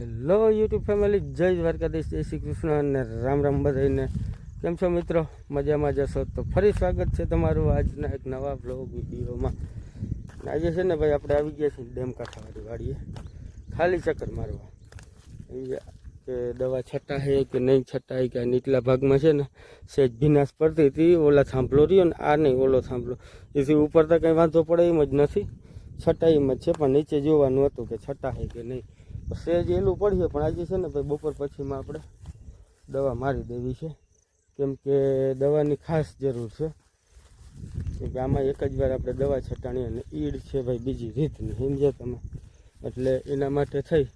Hello YouTube family જય દ્વારકાધીશ, જય શ્રી કૃષ્ણ અને રામ રામ બધાને કેમ છો મિત્રો? મજામાં જશો તો ફરી સ્વાગત છે તમારું આજના એક નવા બ્લોગ વિડીયોમાં. આજે છે ને ભાઈ આપણે આવી ગયા છીએ ડેમ કાંઠાવાળી વાડીએ. ખાલી ચક્કર મારવા? કે દવા છટાય કે નહીં છટાય કે નીચલા ભાગમાં છે ને, સેજ ભીનાશ પડતી હતી, ઓલા થાંભલો રહ્યો ને, આ નહીં, ઓલો થાંભલો. એથી ઉપર તો કંઈ વાંધો પડે એમ જ નથી. છટાઈમાં જ છે, પણ નીચે જોવાનું હતું કે છટાય કે નહીં. સેજ એલું પડીએ, પણ આજે છે ને ભાઈ બપોર પછીમાં આપણે દવા મારી દેવી છે. કેમ કે દવાની ખાસ જરૂર છે. કે આમાં એક જ વાર આપણે દવા છટાણી અને ઈડ છે ભાઈ બીજી રીતની સમજ્યા તમે. એટલે એના માટે થઈ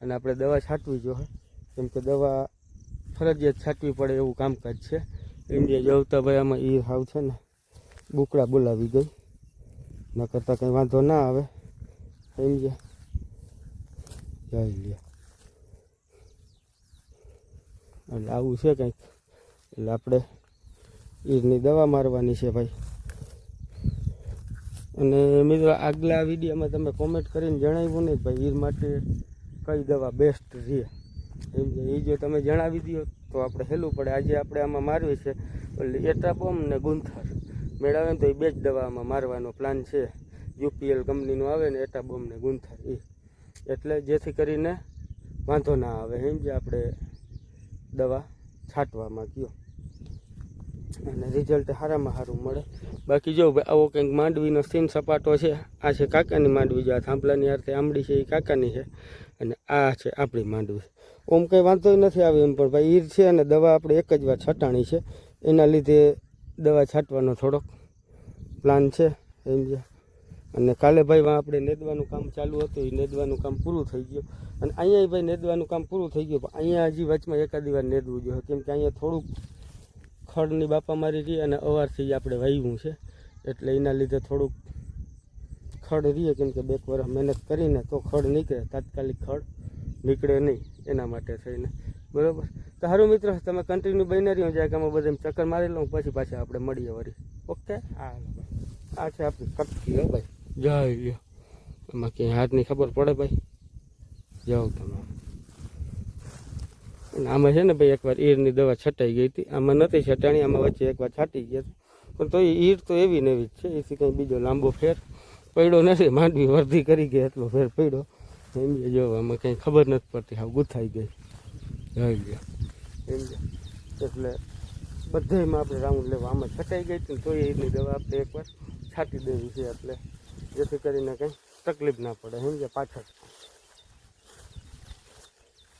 અને આપણે દવા છાંટવી જોઈએ. કેમ કે દવા ફરજિયાત છાંટવી પડે એવું કામકાજ છે. ઇન્ડિયા જવતા ભાઈ આમાં ઈ હાવ છે ને, બુકડા બોલાવી ગઈ. ન કરતાં કંઈ વાંધો ના આવે. સમજ્યા? જઈ લે. એટલે આવું છે કંઈક. એટલે આપણે ઈરની દવા મારવાની છે ભાઈ. અને મિત્રો આગલા વિડીયોમાં તમે કોમેન્ટ કરીને જણાવ્યું ને ભાઈ ઈર માટે કઈ દવા બેસ્ટ રહે એમ એ જો તમે જણાવી દો તો આપણે હેલું પડે. આજે આપણે આમાં મારવી છે એટલે એટાબોમ ને ગુંથર. મેળવે ને તો એ બે જ દવા આમાં મારવાનો પ્લાન છે. યુપીએલ કંપનીનું આવે ને એટાબોમ ને ગુંથર એ એટલે જેથી કરીને વાંધો ના આવે એમ જે આપણે દવા છાંટવામાં ગયો. અને રિઝલ્ટ સારામાં સારું મળે. બાકી જો આવો કંઈક માંડવીનો સીન સપાટો છે, આ છે કાકાની માંડવી, જો આ થાંભલાની અર્થે આંબડી છે એ કાકાની છે, અને આ છે આપણી માંડવી. ઓમ કંઈ વાંધો નથી આવે એમ, પણ ભાઈ ઈર છે અને દવા આપણે એક જ વાર છટાણી છે. એના લીધે દવા છાંટવાનો થોડોક પ્લાન છે સમજ્યા અને કાલે ભાઈ વાં આપણે નેદવાનું કામ ચાલુ હતું એ નેદવાનું કામ પૂરું થઈ ગયું. અને અહીંયા ભાઈ નેદવાનું કામ પૂરું થઈ ગયું પણ અહીંયા હજી વચમાં એકાદી વાર નેદવું જોઈએ. કેમ કે અહીંયા થોડુંક ખડની બાપા મારી રહી અને અવારથી આપણે વાવ્યું છે. એટલે એના લીધે થોડુંક ખડ રહીએ કેમ કે બે એક વર્ષ મહેનત કરીને તો ખડ નીકળે તાત્કાલિક ખડ નીકળે નહીં એના માટે થઈને. બરાબર? તો સારું મિત્ર તમે કન્ટિન્યુ બની રહ્યો જાય કે અમે બધા ચક્કર મારી લઉં પછી પાછા આપણે મળીએ વળી. ઓકે? હા આ છે આપણી કટકી હો ભાઈ. જય લ્યો એમાં ક્યાંય હાથની ખબર પડે ભાઈ. જાઓ તમે. અને આમાં છે ને ભાઈ એકવાર ઈરની દવા છટાઈ ગઈ હતી. આમાં નથી છટાણી, આમાં વચ્ચે એકવાર છાંટી ગયા પણ તો ઈર તો એવી ને એવી જ છે. એથી કંઈ બીજો લાંબો ફેર પડ્યો નથી. માંડવી વર્ધી કરી ગઈ, એટલો ફેર પડ્યો. એમ જે, આમાં કંઈ ખબર નથી પડતી. હા ગુથાઈ ગઈ. જોઈ લ્યો એમ એટલે બધેમાં આપણે રાઉન્ડ લેવા. આમાં છટાઈ ગઈ હતી તો એ ઈરની દવા આપણે એકવાર છાંટી દેવી છે એટલે. જેથી કરીને કંઈ તકલીફ ના પડે સમજે પાછળ.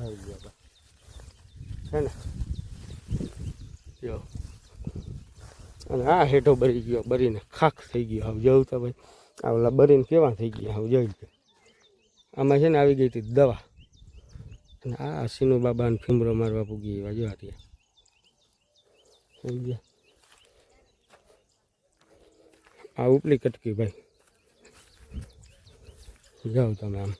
આવી ગયા છે ને? જો. અને આ હેઠો બરી ગયો બરીને ખાખ થઈ ગયો. હવે જવું તો ભાઈ આ ઓલા બરીને કેવા થઈ ગયા હવે જોઈ ગયો આમાં છે ને આવી ગઈ હતી દવા. અને આ સિનુ બાબાને ફીમરો મારવા પૂગી એવા જોવા ત્યાં સમજ્યા? આ ઉપલી કટકી ભાઈ. જાઓ તમે આમ.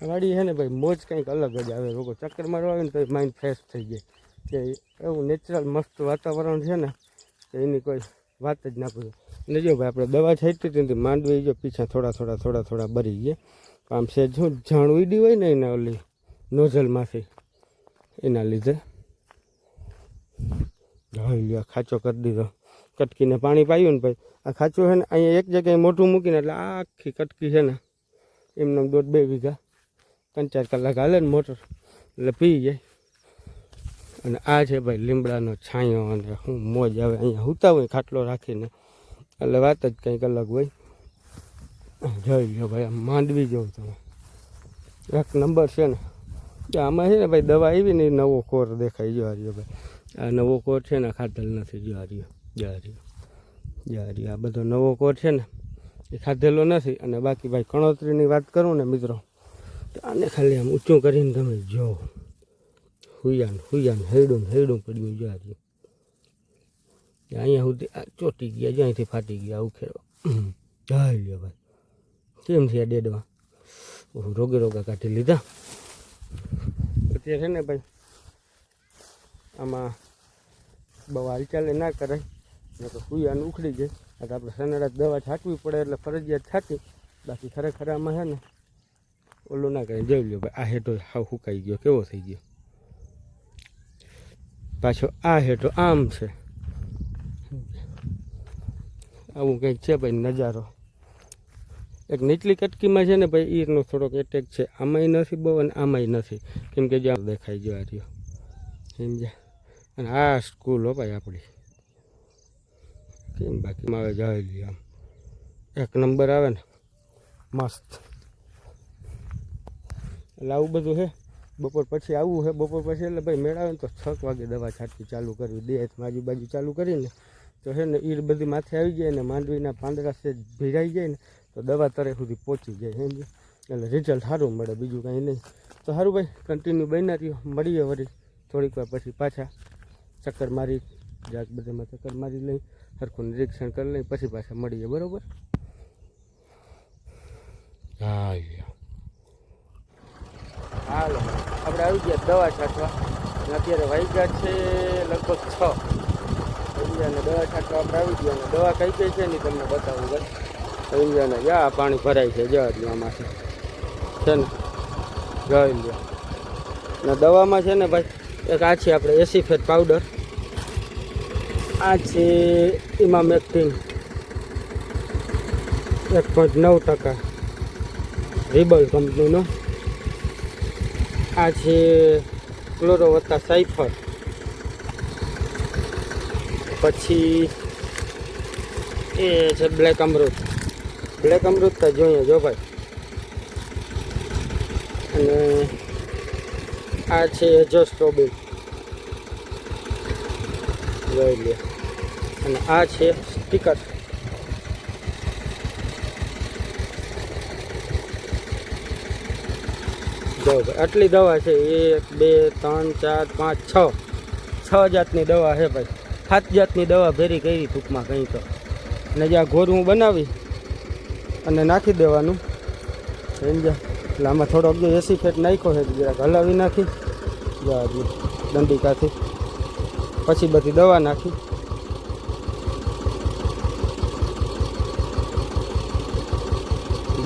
વાડી છે ને ભાઈ, મોજ કંઈક અલગ જ આવે. લોકો ચક્કર મારવા આવે ને તો માઇન્ડ ફ્રેશ થઈ જાય. કે એવું નેચરલ મસ્ત વાતાવરણ છે ને, કે એની કોઈ વાત જ ના પૂછે. અને જો ભાઈ, આપણે દવા છાંટતી હતી તો માંડવી જો પીછા થોડા થોડા થોડા થોડા બરી ગયા. આમ છે શું જાણ ઉડી હોય ને એના ઓલી નોઝલમાંથી, એના લીધે. હા ખાચો કરી દીધો. કટકીને પાણી પાયું ને ભાઈ આ ખાચું છે ને અહીંયા એક જગ્યાએ મોટું મૂકીને એટલે આખી કટકી છે ને એમને દોઢ બે વીઘા, ત્રણ ચાર કલાક હાલે ને મોટર, એટલે પી જાય. અને આ છે ભાઈ લીમડાનો છાંયો અને શું મોજ આવે અહીંયા હુતા હોય ખાટલો રાખીને, એટલે વાત જ કંઈક અલગ હોય. જોઈ લો ભાઈ, આમ માંડવી જોઉં તમે એક નંબર છે ને. આમાં છે ને ભાઈ દવા આવી ને નવો કોર દેખાય જો રહ્યો ભાઈ. આ નવો કોર છે ને ખાતર નથી જો રહ્યો જા રહ્યો આ બધો નવો કોર છે ને, એ ખાધેલો નથી અને બાકી ભાઈ કણોતરીની વાત કરું ને મિત્રો, તો આને ખાલી આમ ઊંચું કરીને તમે જો. હુયાન હુયાન હેડું હેડું પડ્યું જો રહ્યું અહીંયા સુધી આ ચોટી ગયા જો અહીંથી ફાટી ગયા ઉખેડવા જાય લ્યો ભાઈ, કેમ થયા ડેડવા? રોગે રોગા કાઢી લીધા. અત્યારે છે ને ભાઈ, આમાં બહુ હાલચાલે ના કરાય. તો સુયાને ઉખડી જાય એટલે આપણે સનાડા દવા છાંટવી પડે એટલે ફરજિયાત છાંટી. બાકી ખરેખર આમાં છે ને, ઓલું ના કરી જોઈ લ્યો ભાઈ, આ હેઠો હાવ સુકાઈ ગયો. કેવો થઈ ગયો? પાછો આ હેઠો આમ છે. આવું કંઈક છે ભાઈ નજારો. એક નીચલી કટકીમાં છે ને ભાઈ, ઈરનો થોડોક એટેક છે. આમાંય નથી બહુ અને આમાંય નથી. કેમ કે જ્યાં દેખાઈ ગયો રહ્યો. સમજ્યા? અને આ સ્કૂલ ભાઈ આપણી. કેમ બાકીમાં હવે લઈએ આમ. એક નંબર આવે ને. મસ્ત. એટલે આવું બધું છે બપોર પછી આવવું છે બપોર પછી એટલે ભાઈ મેળાવે ને તો છ વાગે દવા છાંટકી ચાલુ કરવી. દેહમાં આજુબાજુ ચાલુ કરીને તો છે ને ઈર બધી માથે આવી જાય ને માંડવીના પાંદડા છે ભીરાઈ જાય ને તો દવા તરે સુધી પહોંચી જાય સમજે એટલે રિઝલ્ટ સારું મળે. બીજું કાંઈ નહીં. તો સારું ભાઈ કન્ટિન્યુ બન્યા રહ્યો. મળીએ વળી થોડીક વાર પછી પાછા. ચક્કર મારી જાત બધામાં ચક્કર મારી લઈ. સરખું નિરીક્ષણ કરી લઈ પછી પાછા મળીએ બરોબર? હા હાલો. આપણે આવી ગયા દવા છાંટવા. અત્યારે વાગ્યા છે લગભગ છ. સમજ્યા દવા છાંટવા આપણે આવી ગયા અને દવા કઈ કઈ છે ને તમને બતાવું બસ. સમજ્યા ને જા પાણી ભરાય છે જવા દો આમાંથી. છે ને? જય લ્યો ને દવામાં છે ને ભાઈ એક આ છે આપણે એસી ફેટ પાવડર. આ છે ઇમામેક્ટિન એક પોઈન્ટ નવ ટકા. રિબલ કંપનીનો આ છે ક્લોરો વત્તા સાઇફર પછી એ છે બ્લેક અમૃત. બ્લેક અમૃત તો જોઈએ જો ભાઈ. અને આ છે એજો સ્ટ્રોબેરી જોઈ લે અને આ છે સ્ટીકર જો આટલી દવા છે, એક, બે, ત્રણ, ચાર, પાંચ, છ. છ જાતની દવા છે ભાઈ. સાત જાતની દવા ભેરી કરી ટૂંકમાં કંઈ તો. અને જ્યાં ઘોરું બનાવી અને નાખી દેવાનું. સમજા એટલે આમાં થોડોક જે એસી ફેટ નાખ્યો છે, જરાક હલાવી નાખી. દંડિકાથી. પછી બધી દવા નાખી.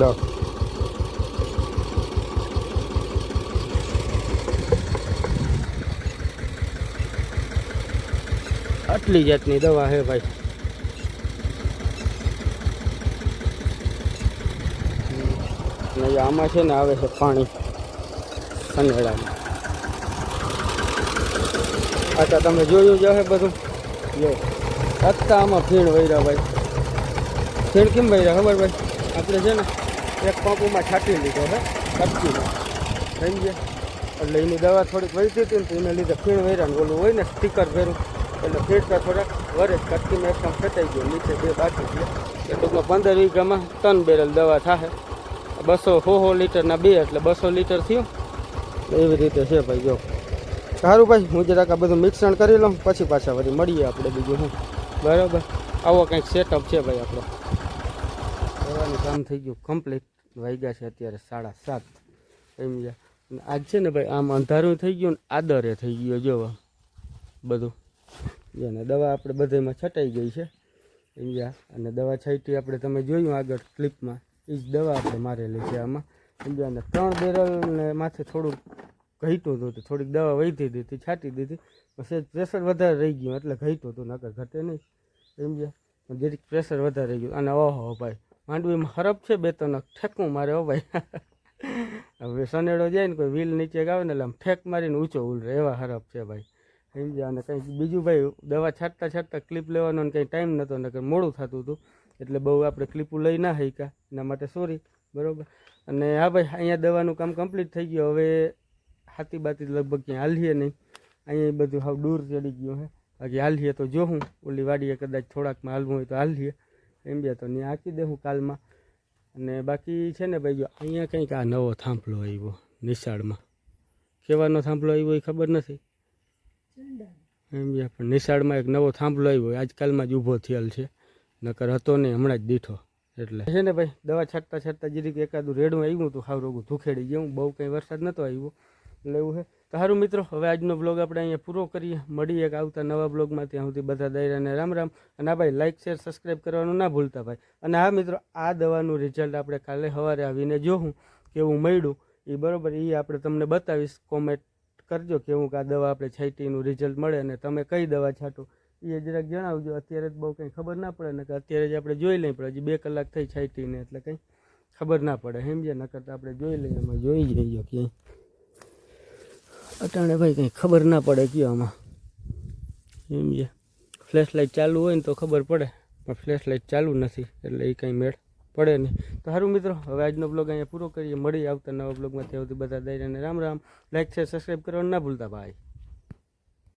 દસ આટલી જાતની દવા છે ભાઈ. અને આમાં છે ને આવે છે પાણી. સનેડામાં અચ્છા, તમે જોયું જ હશે બધું? જો રસ્તા આમાં ફીણ વૈરા ભાઈ. ફીણ કેમ વૈરા, ખબર ભાઈ? આપણે છે ને એક પંપમાં છાંટી લીધો હે કપચીમાં સમજ્યા? એટલે એની દવા થોડીક વહીતી હતી ને તો એને લીધે ફીણ વૈરા ને ઓલું હોય ને સ્ટીકર ભેરું એટલે ફેરતા થોડાક વરે કટકીમાં એકદમ ફેટાઈ ગયો, નીચે બે બાકી છે. એ ટૂંકમાં પંદર વીઘામાં ત્રણ બેરલ દવા થાય બસો સો સો લીટરના બે, એટલે બસો લીટર થયું. એવી રીતે છે ભાઈ, જો. સારું ભાઈ, હું જરાક આ બધું મિક્સણ કરી લઉં, પછી પાછા વળી મળીએ આપણે બીજું શું બરાબર. આવો કંઈક સેટઅપ છે ભાઈ આપણો. દવાનું કામ થઈ ગયું કમ્પ્લીટ વાગ્યા છે અત્યારે સાડા સાત. સમજ્યા અને આજ છે ને ભાઈ, આમ અંધારું થઈ ગયું ને આદરે થઈ ગયો જોવા બધું. જેને દવા આપણે બધામાં છટાઈ ગઈ છે. સમજ્યા અને દવા છાંટી આપણે તમે જોયું આગળ ક્લિપમાં એ જ દવા આપણે મારેલી છે આમાં. સમજ્યા અને ત્રણ બેરલને માથે થોડુંક ઘટ્યું હતું થોડીક દવા વહીતી દીધી, છાંટી દીધી. પછી પ્રેશર વધારે રહી ગયું, એટલે ઘટ્યું હતું, નકર ઘટે નહીં. સમજ્યા જરીક પ્રેશર વધારે રહી ગયું. અને ઓહો ભાઈ માંડવીમાં હરફ છે, બે ત્રણ ઠેકું મારે હો ભાઈ હવે સનેડો જાય ને કોઈ વ્હીલ નીચે આવે ને એટલે આમ ઠેક મારીને ઊંચો ઉલરે એવા હરફ છે ભાઈ. સમજ્યા અને કંઈક બીજું ભાઈ, દવા છાંટતા છાંટતા ક્લિપ લેવાનો ને કંઈ ટાઈમ નહોતો ને મોડું થતું હતું. એટલે બહુ આપણે ક્લિપો લઈ ના શક્યા. એના માટે સોરી બરાબર. અને હા ભાઈ, અહીંયા દવાનું કામ કમ્પ્લીટ થઈ ગયું. હવે હાથી બાતી લગભગ ક્યાં હાલીએ નહીં. અહીંયા બધું હાવ દૂર ચડી ગયું હે. બાકી હાલીએ તો જોઉં ઓલી વાડીએ કદાચ થોડાકમાં હાલવું હોય તો હાલીએ. એમ બે તો ત્યાં આંકી દેવું કાલમાં. અને બાકી છે ને ભાઈ જો અહીંયા કંઈક આ નવો થાંભલો આવ્યો નિશાળમાં. કેવાનો થાંભલો આવ્યો એ ખબર નથી? એમ્બિયા પણ નિશાળમાં એક નવો થાંભલો આવ્યો આજકાલમાં જ ઊભો થયેલ છે. નકર હતો નહીં હમણાં જ દીઠો, એટલે. છે ને ભાઈ, દવા છાંટતા છાંટતા જરીક એકાદું રેડું આવ્યું હતું હાવ રોગું ધુખેડી ગયું. બહુ કંઈ વરસાદ નહોતો આવ્યો. એટલે એવું છે. સારું મિત્રો, હવે આજનો બ્લોગ આપણે અહીંયા પૂરો કરીએ. મળીએ એક આવતા નવા બ્લોગમાં ત્યાં સુધી બધા દાયરાને રામ રામ. અને આ ભાઈ લાઇક શેર સબસ્ક્રાઈબ કરવાનું ના ભૂલતા ભાઈ. અને હા મિત્રો, આ દવાનું રિઝલ્ટ આપણે કાલે સવારે આવીને જોઉં કેવું મળ્યું. એ બરાબર એ આપણે તમને બતાવીશ. કોમેન્ટ કરજો કે હું કે આ દવા આપણે છાંટીનું રિઝલ્ટ મળે અને તમે કઈ દવા છાંટો. એ જરાક જણાવજો. અત્યારે જ બહુ કંઈ ખબર ના પડે ને કે અત્યારે જ આપણે જોઈ લઈએ. પડે હજી બે કલાક થઈ છાંટીને એટલે કંઈ ખબર ના પડે. સમજ્યા નકર તો આપણે જોઈ લઈએ, એમાં જોઈ જઈએ ક્યાંય. અટાણે ભાઈ કંઈ ખબર ના પડે કયો આમાં. સમજ્યા ફ્લેશ લાઇટ ચાલુ હોય ને તો ખબર પડે, પણ ફ્લેશ લાઇટ ચાલુ નથી, એટલે એ કંઈ મેળ પડે નહીં. તો સારું મિત્રો, હવે આજનો બ્લોગ અહીંયા પૂરો કરીએ. મળી આવતા નવા બ્લોગમાં ત્યાં સુધી બધા દઈને રામ રામ. લાઇક છે સબસ્ક્રાઈબ કરવાનું ના ભૂલતા ભાઈ.